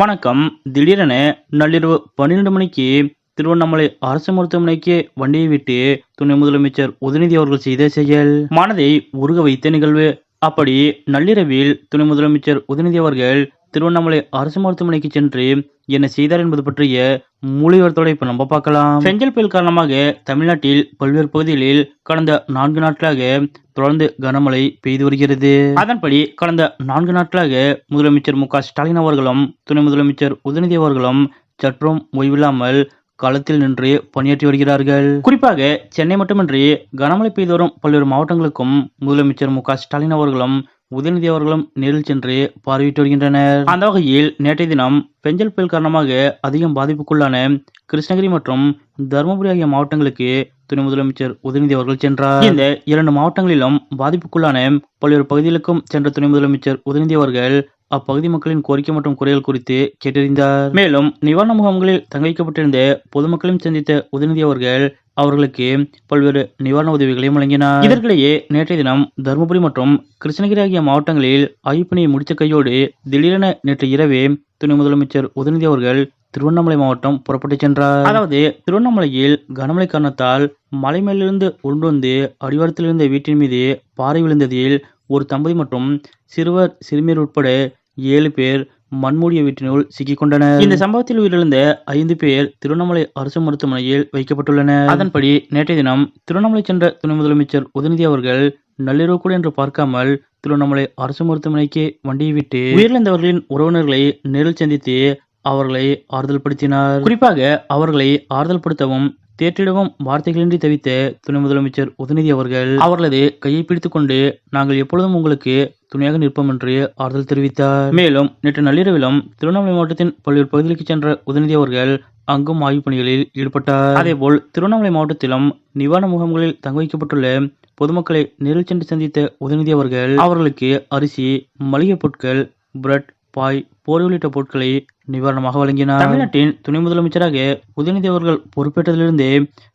வணக்கம். திடீரென நள்ளிரவு பன்னிரண்டு மணிக்கு திருவண்ணாமலை அரசு மருத்துவமனைக்கு வண்டியை விட்டு துணை முதலமைச்சர் உதயநிதி அவர்கள் செய்த செயல். மனதை உருக வைத்த நிகழ்வு. அப்படி நள்ளிரவில் துணை முதலமைச்சர் உதயநிதி அவர்கள் திருவண்ணாமலை அரசு மருத்துவமனைக்கு சென்று என்ன செய்தார் என்பது பற்றிய மூலிவரத்தோட இப்ப நம்ம பார்க்கலாம். செஞ்சல் புயல் காரணமாக தமிழ்நாட்டில் பல்வேறு பகுதிகளில் கடந்த நான்கு நாட்களாக தொடர்ந்து கனமழை பெய்து வருகிறது. அதன்படி கடந்த நான்கு நாட்களாக முதலமைச்சர் மு ஸ்டாலின் அவர்களும் துணை முதலமைச்சர் உதயநிதி அவர்களும் சற்றும் ஓய்வில்லாமல் களத்தில் நின்று பணியாற்றி வருகிறார்கள். குறிப்பாக சென்னை மட்டுமின்றி கனமழை பெய்து வரும் பல்வேறு மாவட்டங்களுக்கும் முதலமைச்சர் மு ஸ்டாலின் அவர்களும் உதயநிதி அவர்களும் நேரில் சென்று பார்வையிட்டு வருகின்றனர். அந்த வகையில் நேற்றைய தினம் பெஞ்சல் புயல் காரணமாக அதிகம் பாதிப்புக்குள்ளான கிருஷ்ணகிரி மற்றும் தருமபுரி ஆகிய மாவட்டங்களுக்கு துணை முதலமைச்சர் உதயநிதி அவர்கள் சென்றார். இந்த இரண்டு மாவட்டங்களிலும் பாதிப்புக்குள்ளான பல்வேறு பகுதிகளுக்கும் சென்ற துணை முதலமைச்சர் உதயநிதி அவர்கள் அப்பகுதி மக்களின் கோரிக்கை மற்றும் குறைகள் குறித்து கேட்டறிந்தார். மேலும் நிவாரண முகாம்களில் தங்கவைக்கப்பட்டிருந்த பொதுமக்களையும் சந்தித்த உதயநிதி அவர்கள் அவர்களுக்கு பல்வேறு நிவாரண உதவிகளையும் வழங்கினார். இதற்கிடையே நேற்றைய தினம் தருமபுரி மற்றும் கிருஷ்ணகிரி ஆகிய மாவட்டங்களில் ஆய்வுப்பணியை முடித்த கையோடு திடீரென நேற்று இரவே துணை முதலமைச்சர் உதயநிதி அவர்கள் திருவண்ணாமலை மாவட்டம் புறப்பட்டு சென்றார். அதாவது திருவண்ணாமலையில் கனமழை காரணத்தால் மலை மேலிருந்து உண்டு வந்து அடிவாரத்தில் இருந்த வீட்டின் மீது பாறை விழுந்ததில் ஒரு தம்பதி மற்றும் சிறுவர் சிறுமியர் உட்பட ஏழு பேர் மண்மூடிய வீட்டினுள் சிக்கிக்கொண்டனர். இந்த சம்பவத்தில் உயிரிழந்த ஐந்து பேர் திருவண்ணாமலை அரசு மருத்துவமனையில் வைக்கப்பட்டுள்ளனர். அதன்படி நேற்றைய தினம் திருவண்ணாமலை சென்ற துணை முதலமைச்சர் உதயநிதி அவர்கள் நள்ளிரவு கூட என்று பார்க்காமல் திருவண்ணாமலை அரசு மருத்துவமனைக்கு வண்டியை விட்டு உயிரிழந்தவர்களின் உறவினர்களை நேரில் சந்தித்து அவர்களை ஆறுதல் படுத்தினார் குறிப்பாக அவர்களை ஆறுதல் படுத்தவும் தேற்றிடவும் வார்த்தைகளின்றி தவித்த துணை முதலமைச்சர் உதயநிதி அவர்கள் அவர்களது கையை பிடித்துக் கொண்டு நாங்கள் எப்பொழுதும் உங்களுக்கு துணையாக நிற்போம் என்று ஆறுதல் தெரிவித்தார். மேலும் நேற்று நள்ளிரவிலும் திருவண்ணாமலை மாவட்டத்தின் பல்வேறு பகுதிகளுக்கு சென்ற உதயநிதி அவர்கள் அங்கும் ஆய்வுப் பணிகளில் ஈடுபட்டார். அதேபோல் திருவண்ணாமலை மாவட்டத்திலும் நிவாரண முகாம்களில் தங்க வைக்கப்பட்டுள்ள பொதுமக்களை நேரில் சென்று சந்தித்த உதயநிதி அவர்கள் அவர்களுக்கு அரிசி மளிகை பொருட்கள் பிரெட் பாய் போர் உள்ளிட்ட பொருட்களை நிவாரணமாக வழங்கினார். தமிழ்நாட்டின் துணை முதலமைச்சராக உதயநிதி அவர்கள் பொறுப்பேற்றதிலிருந்தே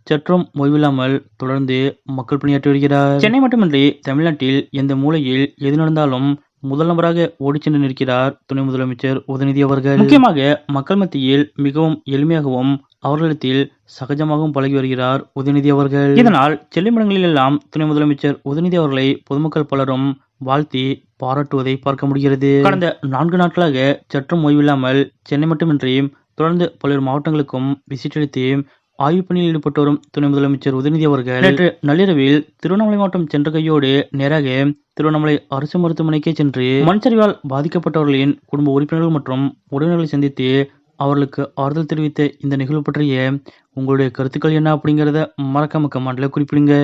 சற்றும் ஓய்வில்லாமல் தொடர்ந்து மக்கள் பணியாற்றி வருகிறார். சென்னை மட்டுமின்றி தமிழ்நாட்டில் எந்த மூலையில் எது நடந்தாலும் முதல் நபராக ஓடி சென்று நிற்கிறார் துணை முதலமைச்சர் உதயநிதி அவர்கள். முக்கியமாக மக்கள் மத்தியில் மிகவும் எளிமையாகவும் அவர்களிடத்தில் சகஜமாகவும் பழகி வருகிறார் உதயநிதி அவர்கள். இதனால் செல்லுமிடங்களில் எல்லாம் துணை முதலமைச்சர் உதயநிதி அவர்களை பொதுமக்கள் பலரும் வாழ்த்தி பாராட்டுவதை பார்க்க முடிகிறது. கடந்த நான்கு நாட்களாக சற்றும் ஓய்வில்லாமல் சென்னை மட்டுமின்றி தொடர்ந்து பல்வேறு மாவட்டங்களுக்கும் விசிட் அளித்து ஆய்வு பணியில் ஈடுபட்டு வரும் துணை முதலமைச்சர் உதயநிதி அவர்கள் நேற்று நள்ளிரவில் திருவண்ணாமலை மாவட்டம் சென்ற கையோடு நேராக திருவண்ணாமலை அரசு மருத்துவமனைக்கே சென்று மண் சரிவால் பாதிக்கப்பட்டவர்களின் குடும்ப உறுப்பினர்கள் மற்றும் உறவினர்களை சந்தித்து அவர்களுக்கு ஆறுதல் தெரிவித்த இந்த நிகழ்வு பற்றிய உங்களுடைய கருத்துக்கள் என்ன அப்படிங்கிறத மறக்காம கமெண்ட்ல குறிப்பிடுங்க.